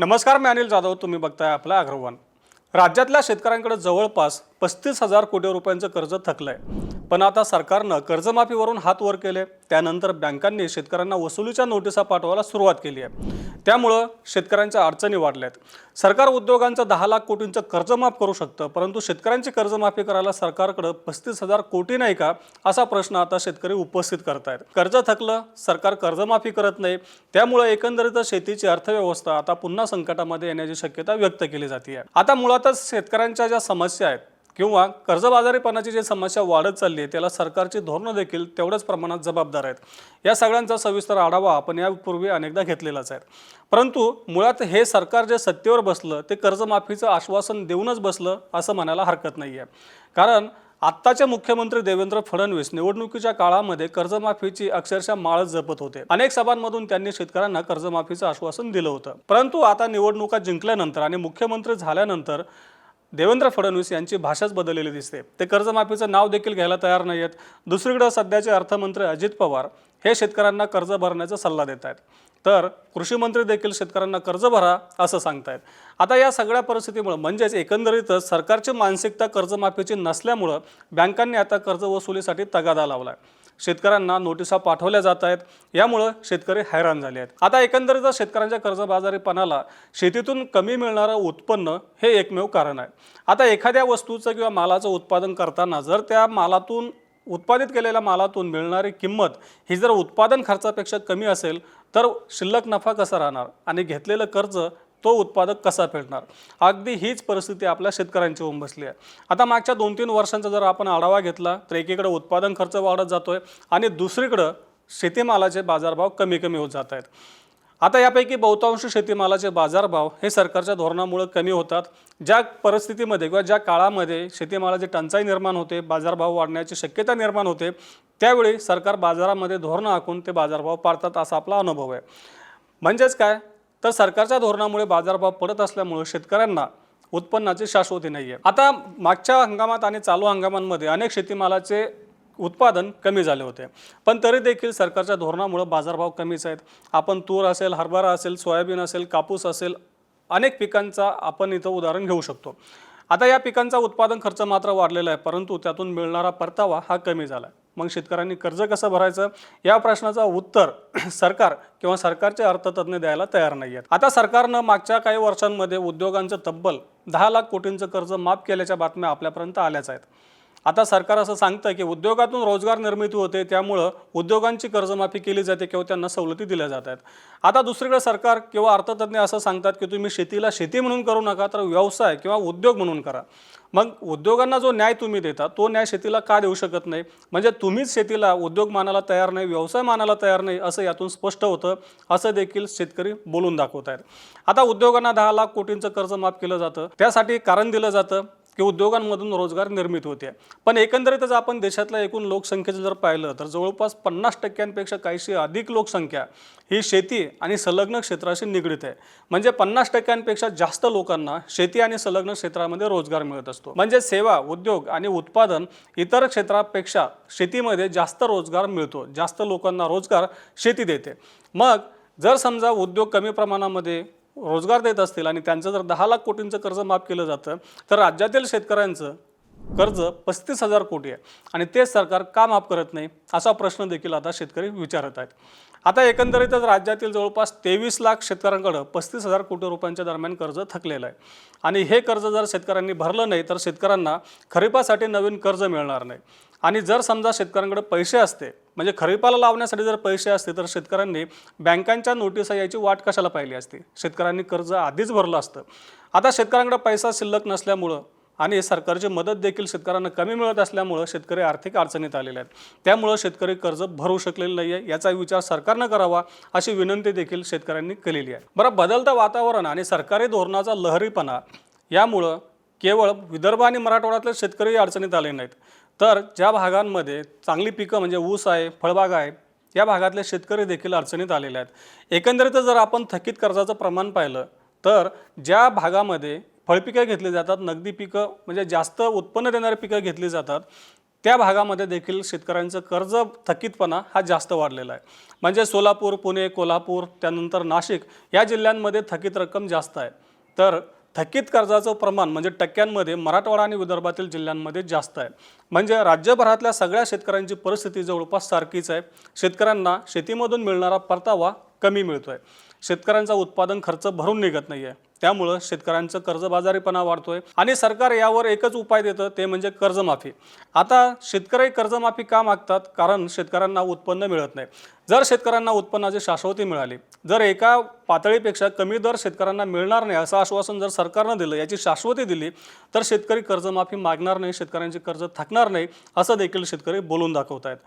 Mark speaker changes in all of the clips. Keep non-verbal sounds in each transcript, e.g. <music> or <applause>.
Speaker 1: नमस्कार मी अनिल जाधव. तुम्ही बघताय आपला अग्रवान. राज्यातल्या शेतकऱ्यांकडे जवळपास पस्तीस हजार कोटी रुपयांचं कर्ज थकलंय. पण आता सरकारनं कर्जमाफीवरून हात वर केले. त्यानंतर बँकांनी शेतकऱ्यांना वसुलीच्या नोटिसा पाठवायला सुरुवात केली आहे. त्यामुळं शेतकऱ्यांच्या अडचणी वाढल्यात. सरकार उद्योगांचं दहा लाख कोटींचं कर्जमाफ करू शकतं परंतु शेतकऱ्यांची कर्जमाफी करायला सरकारकडं पस्तीस हजार कोटी नाही का असा प्रश्न आता शेतकरी उपस्थित करतायत. कर्ज थकलं सरकार कर्जमाफी करत नाही त्यामुळे एकंदरीतच शेतीची अर्थव्यवस्था आता पुन्हा संकटामध्ये येण्याची शक्यता व्यक्त केली जाते आता मुळातच शेतकऱ्यांच्या ज्या समस्या आहेत किंवा कर्जबाजारीपणाची जी समस्या वाढत चालली आहे त्याला सरकारची धोरणं देखील तेवढ्याच प्रमाणात जबाबदार आहेत. या सगळ्यांचा सविस्तर आढावा आपण यापूर्वी अनेकदा घेतलेलाच आहे. परंतु मुळात हे सरकार जे सत्तेवर बसलं ते कर्जमाफीचं आश्वासन देऊनच बसलं असं म्हणायला हरकत नाही आहे. कारण आत्ताचे मुख्यमंत्री देवेंद्र फडणवीस निवडणुकीच्या काळामध्ये कर्जमाफीची अक्षरशः माळच जपत होते. अनेक सभांमधून त्यांनी शेतकऱ्यांना कर्जमाफीचं आश्वासन दिलं होतं. परंतु आता निवडणुका जिंकल्यानंतर आणि मुख्यमंत्री झाल्यानंतर देवेंद्र फडणवीस यांची भाषाच बदललेली दिसते. ते कर्जमाफीचं नाव देखील घ्यायला तयार नाही आहेत दुसरीकडं सध्याचे अर्थमंत्री अजित पवार हे शेतकऱ्यांना कर्ज भरण्याचा सल्ला देत आहेत. तर कृषी मंत्री देखील शेतकऱ्यांना कर्ज भरा असं सांगतायत. आता या सगळ्या परिस्थितीमुळं म्हणजेच एकंदरीतच सरकारची मानसिकता कर्जमाफीची नसल्यामुळं बँकांनी आता कर्ज वसुलीसाठी तगादा लावला आहे शेतकऱ्यांना नोटिसा पाठवल्या जात आहेत. यामुळं शेतकरी हैराण झाले आहेत. आता एकंदरीतच शेतकऱ्यांच्या कर्जबाजारीपणाला शेतीतून कमी मिळणारं उत्पन्न हे एकमेव कारण आहे. आता एखाद्या वस्तूचं किंवा मालाचं उत्पादन करताना जर त्या मालातून उत्पादित केलेल्या मालातून मिळणारी किंमत ही जर उत्पादन खर्चापेक्षा कमी असेल तर शिल्लक नफा कसा राहणार आणि घेतलेलं कर्ज तो उत्पादक कसा फेडणार? अगदी हीच परिस्थिती आपल्या शेतकऱ्यांची होऊन बसली आहे. आता मागच्या दोन तीन वर्षांचा जर आपण आढावा घेतला तर एकीकडे उत्पादन खर्च वाढत जातोय आणि दुसरीकडं शेतीमालाचे बाजारभाव कमी कमी होत जात आहेत. आता यापैकी बहुतांश शेतीमालाचे बाजारभाव हे सरकारच्या धोरणामुळे कमी होतात. ज्या परिस्थितीमध्ये किंवा ज्या काळामध्ये शेतीमालाची टंचाई निर्माण होते बाजारभाव वाढण्याची शक्यता निर्माण होते त्यावेळी सरकार बाजारामध्ये धोरणं आखून ते बाजारभाव पाडतात असा आपला अनुभव आहे. म्हणजेच काय? तर सरकारच्या धोरणामुळे बाजारभाव पडत असल्यामुळे शेतकऱ्यांना उत्पन्नाची शाश्वती नाही आहे आता मागच्या हंगामात आणि चालू हंगामांमध्ये अनेक शेतीमालाचे उत्पादन कमी झाले होते. पण तरी देखील सरकारच्या धोरणामुळे बाजारभाव कमीच आहेत. आपण तूर असेल हरभरा असेल सोयाबीन असेल कापूस असेल अनेक पिकांचा आपण इथं उदाहरण घेऊ शकतो. आता या पिकांचा उत्पादन खर्च मात्र वाढलेला आहे परंतु त्यातून मिळणारा परतावा हा कमी झाला आहे मग शेतकऱ्यांनी कर्ज कसं भरायचं? या प्रश्नाचं उत्तर <clears throat> सरकार किंवा सरकारचे अर्थतज्ज्ञ द्यायला तयार नाही आहेत आता सरकारनं मागच्या काही वर्षांमध्ये उद्योगांचं तब्बल दहा लाख कोटींचं कर्ज माफ केल्याच्या बातम्या आपल्यापर्यंत आल्याच आहेत. आता सरकार असं सांगतं की उद्योगातून रोजगार निर्मिती होते त्यामुळं उद्योगांची कर्जमाफी केली जाते किंवा त्यांना सवलती दिल्या जात आहेत आता दुसरीकडे सरकार किंवा अर्थतज्ञ असं सांगतात की तुम्ही शेतीला शेती म्हणून करू नका तर व्यवसाय किंवा उद्योग म्हणून करा. मग उद्योगांना जो न्याय तुम्ही देता तो न्याय शेतीला का देऊ शकत नाही? म्हणजे तुम्हीच शेतीला उद्योग मानायला तयार नाही व्यवसाय मानायला तयार नाही असं यातून स्पष्ट होतं असं देखील शेतकरी बोलून दाखवत आहेत आता उद्योगांना दहा लाख कोटींचं कर्ज माफ केलं जातं त्यासाठी कारण दिलं जातं. की उद्योगांमधून रोजगार निर्मित होते. पण एकंदरीतच आपण देशातल्या एकूण लोकसंख्येचं जर पाहिलं तर जवळपास पन्नास टक्क्यांपेक्षा काहीशी अधिक लोकसंख्या ही शेती आणि संलग्न क्षेत्राशी निगडीत आहे. म्हणजे पन्नास टक्क्यांपेक्षा जास्त लोकांना शेती आणि संलग्न क्षेत्रामध्ये रोजगार मिळत असतो. म्हणजे सेवा उद्योग आणि उत्पादन इतर क्षेत्रापेक्षा शेतीमध्ये जास्त रोजगार मिळतो. जास्त लोकांना रोजगार शेती देते. मग जर समजा उद्योग कमी प्रमाणामध्ये रोजगार देत असतील आणि त्यांचं जर दहा लाख कोटींचं कर्ज माफ केलं जातं तर राज्यातील शेतकऱ्यांचं कर्ज पस्तीस हजार कोटी आहे. आणि तेच सरकार का माफ करत नाही असा प्रश्न देखील आता शेतकरी विचारत आहेत. आता एकंदरीतच राज्यातील जवळपास तेवीस लाख शेतकऱ्यांकडं पस्तीस हजार कोटी रुपयांच्या दरम्यान कर्ज थकलेलं आहे. आणि हे कर्ज जर शेतकऱ्यांनी भरलं नाही तर शेतकऱ्यांना खरीपासाठी नवीन कर्ज मिळणार नाही. आणि जर समजा शेतकऱ्यांकडे पैसे असते म्हणजे खरीपाला लावण्यासाठी जर पैसे असते तर शेतकऱ्यांनी बँकांच्या नोटिसा यायची वाट कशाला पाहिली असती? शेतकऱ्यांनी कर्ज आधीच भरलं असतं. आता शेतकऱ्यांकडे पैसा शिल्लक नसल्यामुळं आणि सरकारची मदत देखील शेतकऱ्यांना कमी मिळत असल्यामुळं शेतकरी आर्थिक अडचणीत आलेले आहेत. त्यामुळं शेतकरी कर्ज भरू शकलेले नाही आहे याचा विचार सरकारनं करावा अशी विनंती देखील शेतकऱ्यांनी केलेली आहे. बरं बदलतं वातावरण आणि सरकारी धोरणाचा लहरीपणा यामुळं केवळ विदर्भ आणि मराठवाड्यातले शेतकरी अडचणीत आले नाहीत. तर ज्या भागांमध्ये चांगली पिकं म्हणजे ऊस आहे फळबाग आहे या भागातले शेतकरी देखील अडचणीत आलेले आहेत. एकंदरीत जर आपण थकीत कर्जाचं प्रमाण पाहिलं तर ज्या भागामध्ये फळपिकं घेतली जातात नगदी पिकं म्हणजे जास्त उत्पन्न देणारी पिकं घेतली जातात त्या भागामध्ये देखील शेतकऱ्यांचं कर्ज थकीतपणा हा जास्त वाढलेला आहे. म्हणजे सोलापूर पुणे कोल्हापूर त्यानंतर नाशिक या जिल्ह्यांमध्ये थकीत रक्कम जास्त आहे. तर थकीत कर्जाचं प्रमाण म्हणजे टक्क्यांमध्ये मराठवाडा आणि विदर्भातील जिल्ह्यांमध्ये जास्त आहे. म्हणजे राज्यभरातल्या सगळ्या शेतकऱ्यांची परिस्थिती जवळपास सारखीच आहे. शेतकऱ्यांना शेतीमधून मिळणारा परतावा कमी मिळतो आहे शेतकऱ्यांचा उत्पादन खर्च भरून निघत नाही आहे त्यामुळं शेतकऱ्यांचं कर्जबाजारीपणा वाढतोय आणि सरकार यावर एकच उपाय देतं ते म्हणजे कर्जमाफी. आता शेतकरी कर्जमाफी का मागतात? कारण शेतकऱ्यांना उत्पन्न मिळत नाही. जर शेतकऱ्यांना उत्पन्नाची शाश्वती मिळाली जर एका पातळीपेक्षा कमी दर शेतकऱ्यांना मिळणार नाही असं आश्वासन जर सरकारनं दिलं याची शाश्वती दिली तर शेतकरी कर्जमाफी मागणार नाही शेतकऱ्यांची कर्ज थकणार नाही असं देखील शेतकरी बोलून दाखवत आहेत.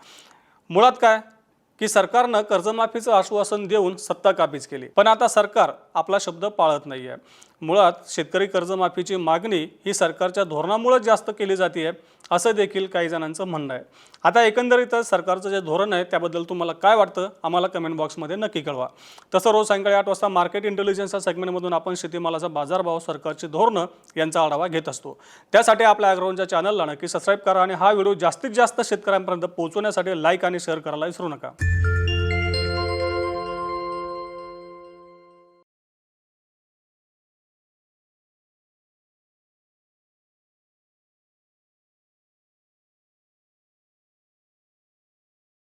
Speaker 1: मुळात काय? की सरकारनं कर्जमाफीचं आश्वासन देऊन सत्ता काबीज केली. पण आता सरकार आपला शब्द पाळत नाही आहे मुळात शेतकरी कर्जमाफीची मागणी ही सरकारच्या धोरणामुळेच जास्त केली जाते आहे असं देखील काही जणांचं म्हणणं आहे. आता एकंदरीतच सरकारचं जे धोरण आहे त्याबद्दल तुम्हाला काय वाटतं? आम्हाला कमेंट बॉक्समध्ये नक्की कळवा. तसं रोज सायंकाळी आठ वाजता मार्केट इंटेलिजन्सच्या सेगमेंटमधून आपण शेतीमालाचा बाजारभाव सरकारची धोरणं यांचा आढावा घेत असतो. त्यासाठी आपल्या अॅग्रोवनच्या चॅनलला नक्की सबस्क्राईब करा आणि हा व्हिडिओ जास्तीत जास्त शेतकऱ्यांपर्यंत पोहोचवण्यासाठी लाईक आणि शेअर करायला विसरू नका.